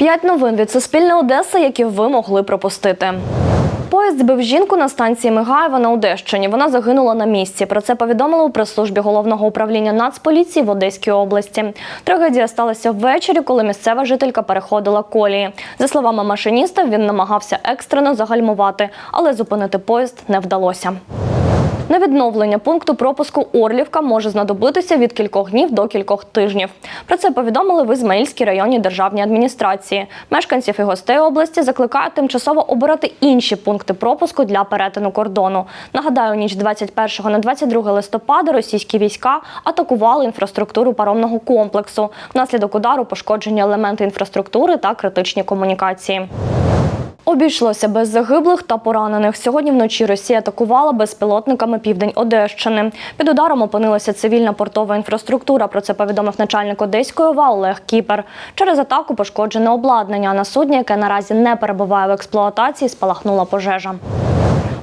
П'ять новин від Суспільне Одеса, які ви могли пропустити. Поїзд збив жінку на станції Мигаєва на Одещині. Вона загинула на місці. Про це повідомили у прес-службі головного управління Нацполіції в Одеській області. Трагедія сталася ввечері, коли місцева жителька переходила колії. За словами машиніста, він намагався екстрено загальмувати, але зупинити поїзд не вдалося. На відновлення пункту пропуску Орлівка може знадобитися від кількох днів до кількох тижнів. Про це повідомили в Ізмаїльській районній державній адміністрації. Мешканців і гостей області закликають тимчасово обирати інші пункти пропуску для перетину кордону. Нагадаю, ніч 21 на 22 листопада російські війська атакували інфраструктуру паромного комплексу. Внаслідок удару пошкоджені елементи інфраструктури та критичні комунікації. Обійшлося без загиблих та поранених. Сьогодні вночі Росія атакувала безпілотниками південь Одещини. Під ударом опинилася цивільна портова інфраструктура. Про це повідомив начальник Одеської ОВА Олег Кіпер. Через атаку пошкоджене обладнання. На судні, яке наразі не перебуває в експлуатації, спалахнула пожежа.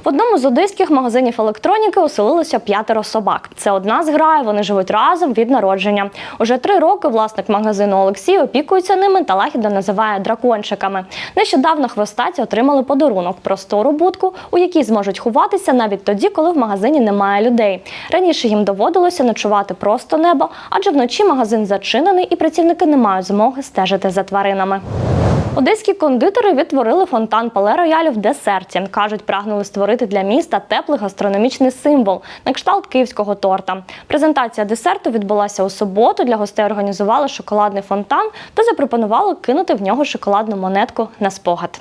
Одному з одеських магазинів електроніки оселилося п'ятеро собак. Це одна зграя, вони живуть разом від народження. Уже три роки власник магазину Олексій опікується ними та лагідно називає дракончиками. Нещодавно хвостаті отримали подарунок простору будку, у якій зможуть ховатися навіть тоді, коли в магазині немає людей. Раніше їм доводилося ночувати просто небо, адже вночі магазин зачинений і працівники не мають змоги стежити за тваринами. Одеські кондитери відтворили фонтан Пале Роялю в десерті. Кажуть, прагнули створити для міста теплий гастрономічний символ на кшталт київського торта. Презентація десерту відбулася у суботу. Для гостей організували шоколадний фонтан та запропонували кинути в нього шоколадну монетку на спогад.